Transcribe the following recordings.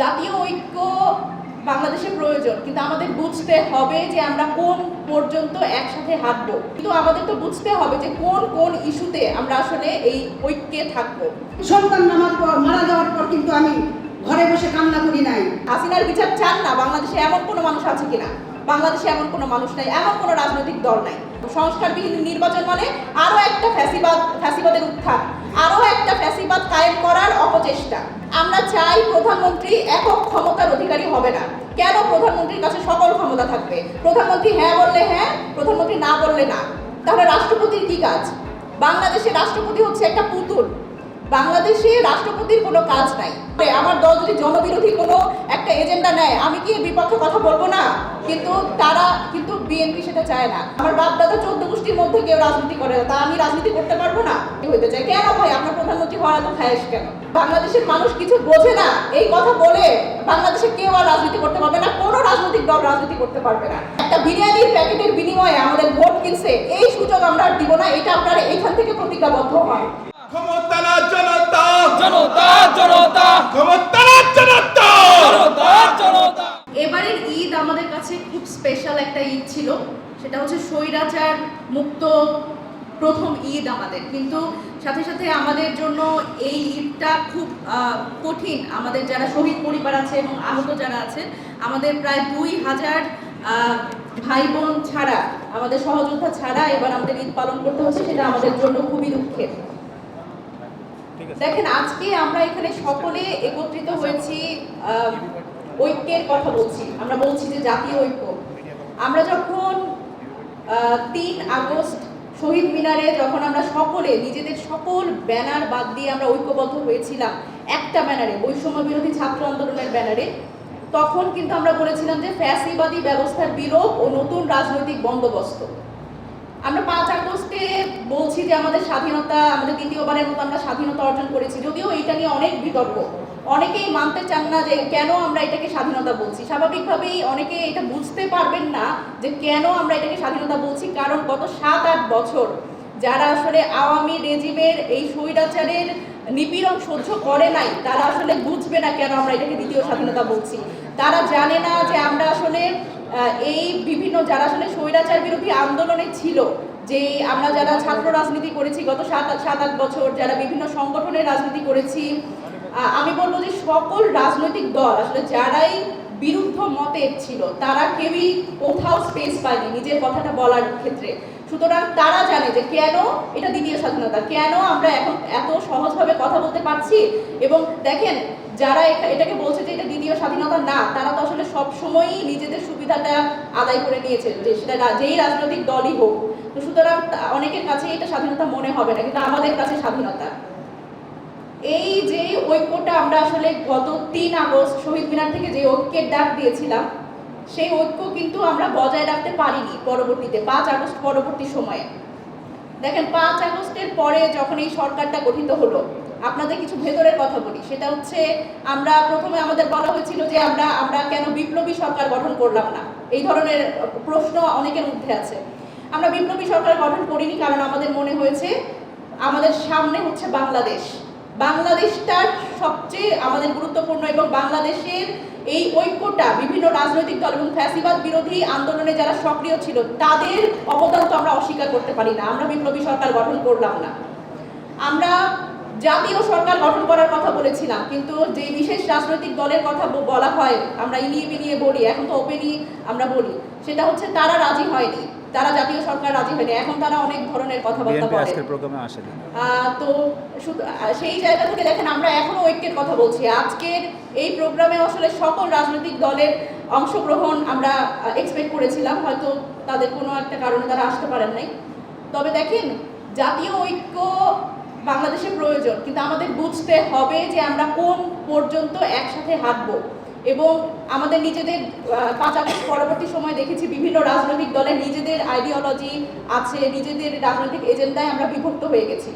জাতীয় ঐক্য বাংলাদেশের প্রয়োজন কিন্তু আমাদের বুঝতে হবে যে আমরা কোন পর্যন্ত একসাথে হাঁটবো। কিন্তু আমাদের তো বুঝতে হবে যে কোন কোন ইস্যুতে আমরা আসলে এই ঐক্যে থাকব। সন্তান নামার পর মারা যাওয়ার পর কিন্তু আমি ঘরে বসে কান্না করি নাই। হাসিনার বিচার চান না বাংলাদেশে এমন কোনো মানুষ আছে কিনা? বাংলাদেশে এমন কোনো মানুষ নাই এমন কোনো রাজনৈতিক দল নাই। সংস্কারবিহীন নির্বাচন মানে আরও একটা ফ্যাসিবাদ ফ্যাসিবাদের উত্থান। আরও একটা ফ্যাসিবাদ কায়েম করার অপচেষ্টা। আমরা চাই প্রধানমন্ত্রী একক ক্ষমতার অধিকারী হবে না। কেন প্রধানমন্ত্রীর কাছে সকল ক্ষমতা থাকবে? প্রধানমন্ত্রী হ্যাঁ বললে হ্যাঁ প্রধানমন্ত্রী না বললে না। তাহলে রাষ্ট্রপতির কী কাজ? বাংলাদেশের রাষ্ট্রপতি হচ্ছে একটা পুতুল। বাংলাদেশে রাষ্ট্রপতির কোনো কাজ নাই। আমার দল যদি জনবিরোধী কোনো একটা এজেন্ডা নেয়, আমি কি বিপক্ষে কথা বলব না? কিন্তু তারা, কিন্তু বিএনপি সেটা চায় না। আমার বাপ দাদা চোদ্দ গোষ্ঠীর মধ্যে কেউ রাজনীতি করে না, তা আমি রাজনীতি করতে পারব না? হইতে চাই কেন ভাই? আপনার প্রধানমন্ত্রী হওয়ার এত খায়েশ কেন? বাংলাদেশের মানুষ কিছু বোঝে না। এই কথা বলে বাংলাদেশে কেউ আর রাজনীতি করতে পারবে না, কোনো রাজনৈতিক দল রাজনীতি করতে পারবে না। একটা বিরিয়ানির প্যাকেটের বিনিময়ে আমাদের ভোট কিনছে, এই সুযোগ আমরা আর দিব না, এটা আপনারা এইখান থেকে প্রতিজ্ঞাবদ্ধ হয় জনতা জনতা। জনতা জনতা। জনতা জনতা। এবারের ঈদ আমাদের কাছে খুব স্পেশাল একটা ঈদ ছিল। সেটা হচ্ছে স্বৈরাচার মুক্ত প্রথম ঈদ আমাদের। কিন্তু সাথে সাথে আমাদের জন্য এই ঈদটা খুব আহ, কঠিন। আমাদের যারা শহীদ পরিবার আছে এবং আহত যারা আছেন আমাদের প্রায় দুই হাজার আহ, ভাই বোন ছাড়া আমাদের সহযোদ্ধা ছাড়া এবার আমাদের ঈদ পালন করতে হচ্ছে সেটা আমাদের জন্য খুবই দুঃখের। দেখেন, আজকে আমরা এখানে সকলে একত্রিত হয়েছি ঐক্যের কথা বলছি। আমরা বলছি যে জাতীয় ঐক্য। আমরা যখন তিন আগস্ট শহীদ মিনারে যখন আমরা সকলে, নিজেদের সকল ব্যানার বাদ দিয়ে আমরা ঐক্যবদ্ধ হয়েছিলাম, একটা ব্যানারে, বৈষম্য বিরোধী ছাত্র আন্দোলনের ব্যানারে, তখন কিন্তু আমরা বলেছিলাম যে ফ্যাসিবাদী ব্যবস্থার বিলোপ ও নতুন রাজনৈতিক বন্দোবস্ত। আমরা পাঁচ আগস্টে বলছি যে আমাদের স্বাধীনতা, আমাদের দ্বিতীয়বারের মতো আমরা স্বাধীনতা অর্জন করেছি। যদিও এটা নিয়ে অনেক বিতর্ক। অনেকেই মানতে চান না যে কেন আমরা এটাকে স্বাধীনতা বলছি। স্বাভাবিকভাবেই অনেকে এটা বুঝতে পারবেন না যে কেন আমরা এটাকে স্বাধীনতা বলছি। কারণ গত সাত, আট বছর যারা আসলে আওয়ামী রেজিমের এই স্বৈরাচারের নিপীড়ন সহ্য করে নাই, তারা আসলে বুঝবে না কেন আমরা এটাকে দ্বিতীয় স্বাধীনতা বলছি। তারা জানে না যে আমরা আসলে এই বিভিন্ন যারা আসলে স্বৈরাচার বিরোধী আন্দোলনে ছিল, যে আমরা যারা ছাত্র রাজনীতি করেছি, গত সাত সাত, আট বছর যারা বিভিন্ন সংগঠনের রাজনীতি করেছি আমি বলব যে সকল রাজনৈতিক দল, আসলে যারাই বিরুদ্ধ মতের ছিল, তারা কেউই কোথাও স্পেস পায়নি নিজের কথাটা বলার ক্ষেত্রে। সুতরাং তারা জানে যে কেন এটা দ্বিতীয় স্বাধীনতা, কেন আমরা এখন এত সহজভাবে কথা বলতে পারছি? এবং দেখেন, যারা এটা- এটাকে বলছে যে এটা দ্বিতীয় স্বাধীনতা, না, তারা তো আসলে সব সময়ই নিজেদের সুবিধাটা আদায় করে নিয়েছে যে সেটা যেই রাজনৈতিক দলই হোক। তো সুতরাং অনেকের কাছে এটা স্বাধীনতা মনে হবে না, কিন্তু আমাদের কাছে স্বাধীনতা। এই যে ঐক্যটা আমরা আসলে গত তিন আগস্ট শহীদ মিনার থেকে যে ঐক্যের ডাক দিয়েছিলাম সেই ঐক্য কিন্তু আমরা বজায় রাখতে পারিনি পরবর্তীতে, পাঁচ আগস্ট পরবর্তী সময়ে। দেখেন, পাঁচ আগস্টের পরে যখন এই সরকারটা গঠিত হলো, আপনাদের কিছু ভেতরের কথা বলি। সেটা হচ্ছে, আমরা প্রথমে আমাদের বলা হয়েছিল যে আমরা আমরা কেন বিপ্লবী সরকার গঠন করলাম না। এই ধরনের প্রশ্ন অনেকের মধ্যে আছে। আমরা বিপ্লবী সরকার গঠন করিনি কারণ আমাদের মনে হয়েছে, আমাদের সামনে হচ্ছে বাংলাদেশ। বাংলাদেশটার সবচেয়ে আমাদের গুরুত্বপূর্ণ এবং বাংলাদেশের এই ঐক্যটা বিভিন্ন রাজনৈতিক দল এবং ফ্যাসিবাদ বিরোধী আন্দোলনে যারা সক্রিয় ছিল, তাদের অবদান তো আমরা অস্বীকার করতে পারি না। আমরা বিপ্লবী সরকার গঠন করলাম না। আমরা জাতীয় সরকার গঠন করার কথা বলেছিলাম কিন্তু যে বিশেষ রাজনৈতিক দলের কথা বলা হয় আমরা ইনিয়ে বিনিয়ে বলি এখন তো ওপেনই আমরা বলি সেটা হচ্ছে তারা রাজি হয়নি তারা জাতীয় সরকার রাজি হয়নি এখন তারা অনেক ধরনের কথাবার্তা বলে। আজকের প্রোগ্রামে তো সেই জায়গা থেকে দেখেন আমরা এখনও ঐক্যের কথা বলছি আজকের এই প্রোগ্রামে আসলে সকল রাজনৈতিক দলের অংশগ্রহণ আমরা এক্সপেক্ট করেছিলাম হয়তো তাদের কোনো একটা কারণে তারা আসতে পারেন নাই। তবে দেখেন জাতীয় ঐক্য বাংলাদেশের প্রয়োজন, কিন্তু আমাদের বুঝতে হবে যে আমরা কোন পর্যন্ত একসাথে হাঁটবো। এবং আমাদের নিজেদের পাঁচ আগস্ট পরবর্তী সময় দেখেছি বিভিন্ন রাজনৈতিক দলের নিজেদের আইডিওলজি আছে, নিজেদের রাজনৈতিক এজেন্ডায় আমরা বিভক্ত হয়ে গেছি।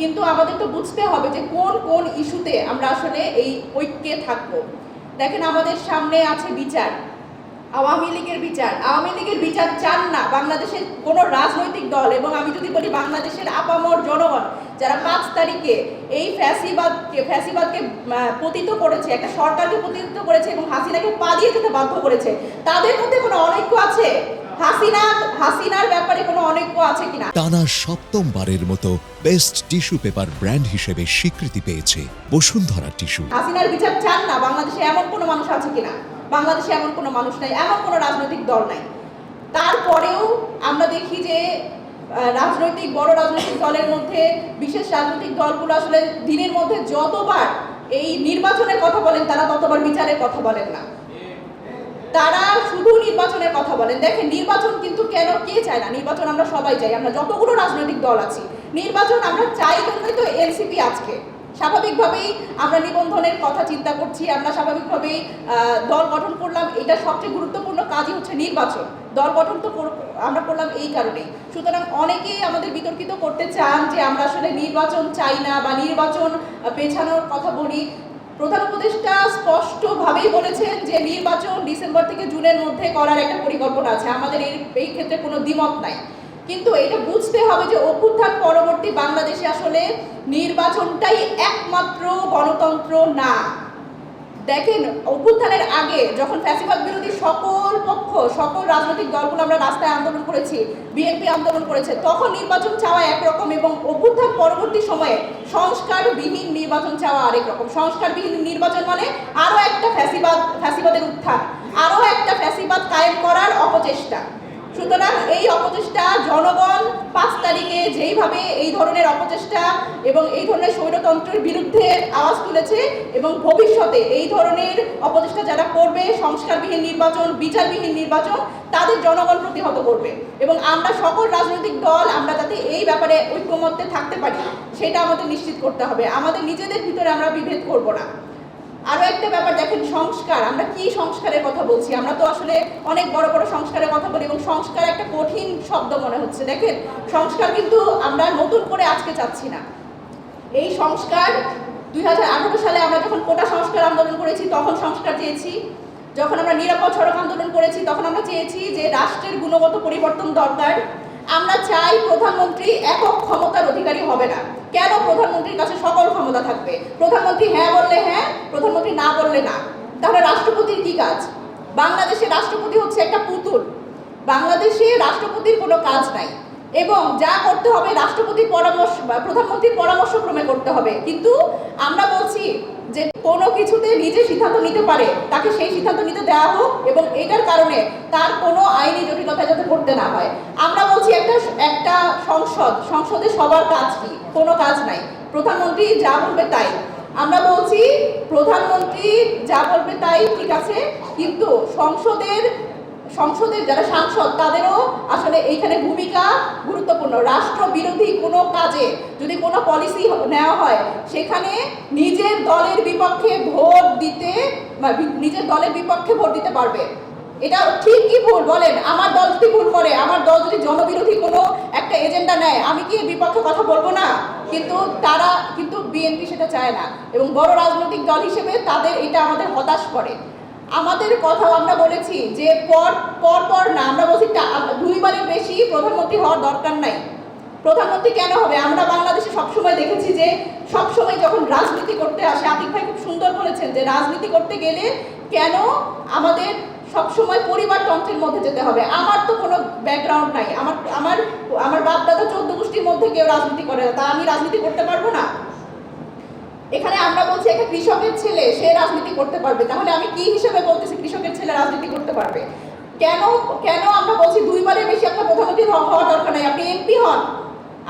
কিন্তু আমাদের তো বুঝতে হবে যে কোন কোন ইস্যুতে আমরা আসলে এই ঐক্যে থাকব। দেখেন আমাদের সামনে আছে বিচার। আওয়ামী লীগের বিচার। আওয়ামী লীগের বিচার চান না বাংলাদেশের কোনো রাজনৈতিক দল এবং আমি যদি বলি বাংলাদেশের আপামর জনগণ যারা পাঁচ তারিখে এই ফ্যাসিবাদকে ফ্যাসিবাদকে পতিত করেছে একটা সরকারকে পতিত করেছে এবং হাসিনাকে পালিয়ে যেতে বাধ্য করেছে তাদের মধ্যে কোনো অনৈক্য আছে? হাসিনা হাসিনার ব্যাপারে কোনো অনৈক্য আছে কিনা? টানা সপ্তমবারের মতো বেস্ট টিস্যু পেপার ব্র্যান্ড হিসেবে স্বীকৃতি পেয়েছে বসুন্ধরা টিস্যু। হাসিনার বিচার চান না বাংলাদেশে এমন কোনো মানুষ আছে কিনা? বাংলাদেশে এমন কোনো মানুষ নাই, এমন কোনো রাজনৈতিক দল নাই। তারপরেও আমরা দেখি যে রাজনৈতিক, বড় রাজনৈতিক দলের মধ্যে, বিশেষ রাজনৈতিক দলগুলো আসলে দিনের মধ্যে যতবার এই নির্বাচনের কথা বলেন, তারা ততবার বিচারের কথা বলেন না। তারা শুধু নির্বাচনের কথা বলেন। দেখেন, নির্বাচন কিন্তু কেন, কে চায় না? নির্বাচন আমরা সবাই চাই। আমরা যতগুলো রাজনৈতিক দল আছি, নির্বাচন আমরা চাই জন্যই তো এনসিপি আজকে। স্বাভাবিকভাবেই আমরা নিবন্ধনের কথা চিন্তা করছি, আমরা স্বাভাবিকভাবেই দল গঠন করলাম, এটা সবচেয়ে গুরুত্বপূর্ণ কাজই হচ্ছে নির্বাচন। দল গঠন তো আমরা করলাম এই কারণেই। সুতরাং অনেকেই আমাদের বিতর্কিত করতে চান যে আমরা আসলে নির্বাচন চাই না বা নির্বাচন পেছানোর কথা বলি। প্রধান উপদেষ্টা স্পষ্টভাবেই বলেছেন যে নির্বাচন ডিসেম্বর থেকে জুনের মধ্যে করার একটা পরিকল্পনা আছে। আমাদের এই এই ক্ষেত্রে কোনো দ্বিমত নাই। কিন্তু এটা বুঝতে হবে যে অভ্যুত্থান পরবর্তী বাংলাদেশে আসলে নির্বাচনটাই একমাত্র গণতন্ত্র না। দেখেন, অভ্যুত্থানের আগে যখন ফ্যাসিবাদ বিরোধী সকল পক্ষ, সকল রাজনৈতিক দলগুলো আমরা রাস্তায় আন্দোলন করেছি, বিএনপি আন্দোলন করেছে, তখন নির্বাচন চাওয়া একরকম এবং অভ্যুত্থান পরবর্তী সময়ে সংস্কারবিহীন নির্বাচন চাওয়া আরেক রকম। সংস্কারবিহীন নির্বাচন মানে আরও একটা ফ্যাসিবাদ, ফ্যাসিবাদের উত্থান, আরও একটা ফ্যাসিবাদ কায়েম করার অপচেষ্টা। সুতরাং এই অপচেষ্টা জনগণ পাঁচ তারিখে যেইভাবে এই ধরনের অপচেষ্টা এবং এই ধরনের স্বৈরতন্ত্রের বিরুদ্ধে আওয়াজ তুলেছে এবং ভবিষ্যতে এই ধরনের অপচেষ্টা যারা করবে, সংস্কারবিহীন নির্বাচন, বিচারবিহীন নির্বাচন, তাদের জনগণ প্রতিহত করবে। এবং আমরা সকল রাজনৈতিক দল, আমরা যাতে এই ব্যাপারে ঐক্যমত্যে থাকতে পারি, সেটা আমাদের নিশ্চিত করতে হবে। আমাদের নিজেদের ভিতরে আমরা বিভেদ করব না। আরও একটা ব্যাপার দেখেন, সংস্কার। আমরা কি সংস্কারের কথা বলছি? আমরা তো আসলে অনেক বড় বড় সংস্কারের কথা বলি এবং সংস্কার একটা কঠিন শব্দ মনে হচ্ছে। দেখেন, সংস্কার কিন্তু আমরা নতুন করে আজকে চাচ্ছি না। এই সংস্কার দুই হাজার আঠারো সালে আমরা যখন কোটা সংস্কার আন্দোলন করেছি, তখন সংস্কার চেয়েছি। যখন আমরা নিরাপদ সড়ক আন্দোলন করেছি, তখন আমরা চেয়েছি যে রাষ্ট্রের গুণগত পরিবর্তন দরকার। আমরা চাই প্রধানমন্ত্রী একক ক্ষমতার অধিকারী হবে না। কেন প্রধানমন্ত্রীর কাছে সকল ক্ষমতা থাকবে? প্রধানমন্ত্রী হ্যাঁ বললে হ্যাঁ প্রধানমন্ত্রী না বললে না। তাহলে রাষ্ট্রপতির কি কাজ? বাংলাদেশের রাষ্ট্রপতি হচ্ছে একটা পুতুল। বাংলাদেশে রাষ্ট্রপতির কোনো কাজ নাই। এবং যা করতে হবে রাষ্ট্রপতির পরামর্শ, প্রধানমন্ত্রীর পরামর্শক্রমে করতে হবে। কিন্তু আমরা বলছি যে কোনো কিছুতে নিজে সিদ্ধান্ত নিতে পারে, তাকে সেই সিদ্ধান্ত নিতে দেওয়া হোক এবং এটার কারণে তার কোনো আইনি জটিলতা যাতে পড়তে না হয়। আমরা বলছি একটা একটা সংসদ, সংসদে সবার কাজ কি? কোনো কাজ নাই। প্রধানমন্ত্রী যা বলবে তাই। আমরা বলছি, প্রধানমন্ত্রী যা বলবে তাই ঠিক আছে, কিন্তু সংসদের সংসদের যারা সাংসদ, তাদেরও আসলে এইখানে ভূমিকা গুরুত্বপূর্ণ। রাষ্ট্র বিরোধী কোনো কাজে যদি কোনো পলিসি নেওয়া হয়, সেখানে নিজের দলের বিপক্ষে ভোট দিতে নিজের দলের বিপক্ষে ভোট দিতে পারবে। এটা ঠিক কি ভুল, বলেন, আমার দল যদি ভুল করে, আমার দল যদি জনবিরোধী কোনো একটা এজেন্ডা নেয়, আমি কি বিপক্ষে কথা বলব না? কিন্তু তারা, কিন্তু বিএনপি সেটা চায় না। এবং বড় রাজনৈতিক দল হিসেবে তাদের এটা আমাদের হতাশ করে। আমাদের কথাও আমরা বলেছি যে পর পর পর না, আমরা বলছি দুইবারের বেশি প্রধানমন্ত্রী হওয়ার দরকার নাই। প্রধানমন্ত্রী কেন হবে? আমরা বাংলাদেশে সবসময় দেখেছি যে সবসময় যখন রাজনীতি করতে আসে, আতিক ভাই খুব সুন্দর বলেছেন যে রাজনীতি করতে গেলে কেন আমাদের সবসময় পরিবারতন্ত্রের মধ্যে যেতে হবে। আমার তো কোনো ব্যাকগ্রাউন্ড নাই। আমার আমার আমার বাপ দাদা চোদ্দ গোষ্ঠীর মধ্যে কেউ রাজনীতি করে না। তা আমি রাজনীতি করতে পারব না? এখানে আমরা বলছি একটা কৃষকের ছেলে, সে রাজনীতি করতে পারবে। তাহলে আমি কি হিসেবে বলতেছি কৃষকের ছেলে রাজনীতি করতে পারবে? কেন কেন আমরা বলছি দুইবারের বেশি আপনার প্রধানমন্ত্রী হওয়ার দরকার নাই? আপনি এমপি হন,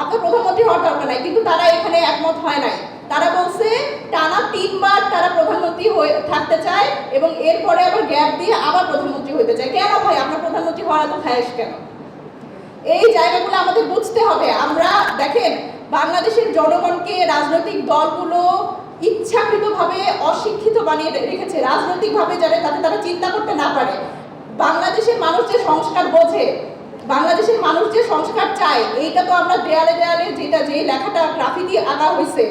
আপনার প্রধানমন্ত্রী হওয়ার দরকার নাই, কিন্তু তারা এখানে একমত হয় নাই। তারা বলছে টানা তিনবার তারা প্রধানমন্ত্রী হয়ে থাকতে চায় এবং এরপরে আবার গ্যাপ দিয়ে আবার প্রধানমন্ত্রী হতে চায়। কেন ভাই? আপনার প্রধানমন্ত্রী হওয়ার এত খায়স কেন? এই জায়গাগুলো আমাদের বুঝতে হবে। আমরা দেখেন বাংলাদেশের জনগণকে রাজনৈতিক দলগুলো ইচ্ছাকৃতভাবে অশিক্ষিত বানিয়ে রেখেছে, রাজনৈতিকভাবে যারা তাতে তারা চিন্তা করতে না পারে। বাংলাদেশের মানুষ যে সংস্কার বোঝে, বাংলাদেশের মানুষ যে সংস্কার চায়, এইটা তো আমরা দেয়ালে দেয়ালে যেটা যে লেখাটা গ্রাফিতি আঁকা হয়েছে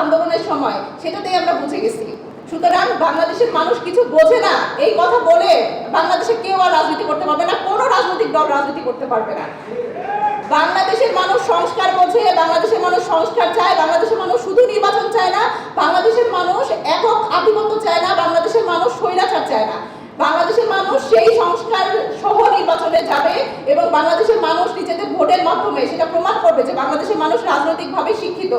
আন্দোলনের সময়, সেটাতেই আমরা বুঝে গেছি। সুতরাং বাংলাদেশের মানুষ কিছু বোঝে না, এই কথা বলে বাংলাদেশে কেউ আর রাজনীতি করতে পারবে না, কোনো রাজনৈতিক দল রাজনীতি করতে পারবে না। বাংলাদেশের মানুষ সংস্কার বোঝে বাংলাদেশের মানুষ সংস্কার চায়, বাংলাদেশের মানুষ শুধু নির্বাচন চায় না, বাংলাদেশের মানুষ একক আধিপত্য চায় না, বাংলাদেশের মানুষ স্বৈরাচার চায় না। বাংলাদেশের মানুষ সেই সংস্কার সহ নির্বাচনে যাবে এবং বাংলাদেশের মানুষ নিজেদের ভোটের মাধ্যমে সেটা প্রমাণ করবে যে বাংলাদেশের মানুষ রাজনৈতিকভাবে শিক্ষিত।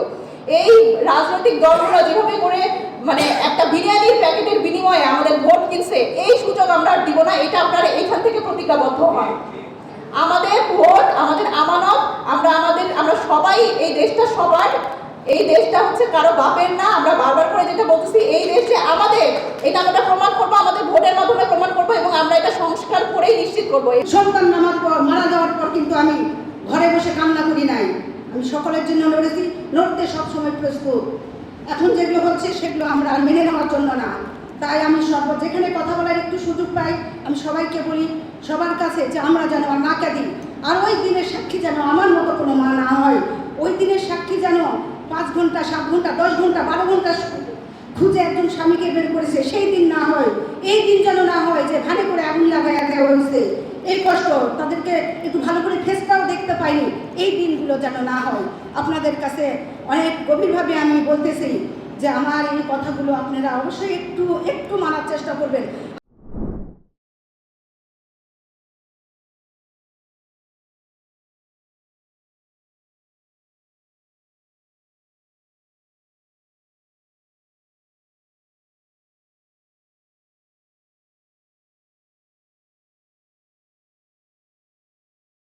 এই রাজনৈতিক দলগুলো যেভাবে করে মানে একটা বিরিয়ানির প্যাকেটের বিনিময়ে আমাদের ভোট কিনছে, এই সুযোগ আমরা দিব না, এটা আপনারা এখান থেকে প্রতিজ্ঞাবদ্ধ হন। আমাদের ভোট, আমাদের আমানত, আমরা আমাদের, আমরা সবাই এই দেশটা সবার, এই দেশটা হচ্ছে কারও বাপের না, আমরা বারবার করে যেটা বলতেছি, এই দেশে আমাদের, এটা আমরা প্রমাণ করব, আমাদের ভোটের মাধ্যমে প্রমাণ করব এবং আমরা এটা সংস্কার করেই নিশ্চিত করব। সন্তান নামার পর, মারা যাওয়ার পর কিন্তু আমি ঘরে বসে কান্না করি নাই। আমি সকলের জন্য লড়েছি, লড়তে সবসময় প্রস্তুত। এখন যেগুলো হচ্ছে, সেগুলো আমরা আর মেনে নেওয়ার জন্য না। তাই আমি সর্ব যেখানে কথা বলার একটু সুযোগ পাই, আমি সবাইকে বলি সবার কাছে যে আমরা যেন আর না কাঁদি আর ওই দিনের সাক্ষী যেন আমার মতো কোনো মা না হয়। ওই দিনের সাক্ষী যেন পাঁচ ঘণ্টা, সাত ঘণ্টা, দশ ঘণ্টা, বারো ঘণ্টা খুঁজে একজন স্বামীকে বের করেছে, সেই দিন না হয়। এই দিন যেন না হয় যে ভালো করে আগুন লাগাই দেওয়া হয়েছে। এই কষ্ট, তাদেরকে একটু ভালো করে ফেসটাও দেখতে পাইনি। এই দিনগুলো যেন না হয়। আপনাদের কাছে অনেক গভীরভাবে আমি বলতেছি যে আমার এই কথাগুলো আপনারা অবশ্যই একটু একটু মানার চেষ্টা করবেন।